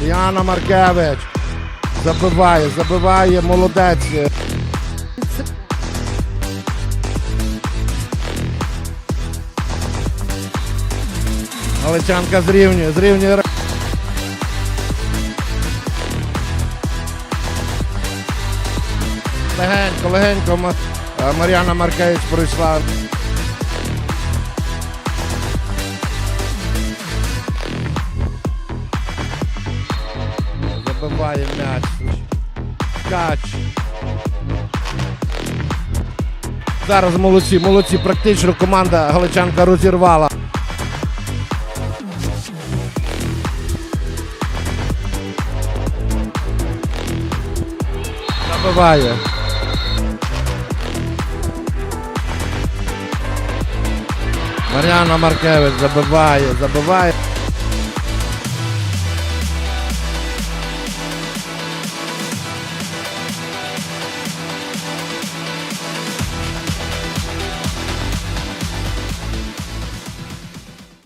Мар'яна Маркевич. Забиває, забиває, молодець. Галичанка зрівнює, зрівнює. Легенько, легенько Мар'яна Маркевич пройшла. Забиває м'яч. Кач. Зараз молодці, молодці. Практично команда Галичанка розірвала. Забиває. Мар'яна Маркевич забиває, забиває.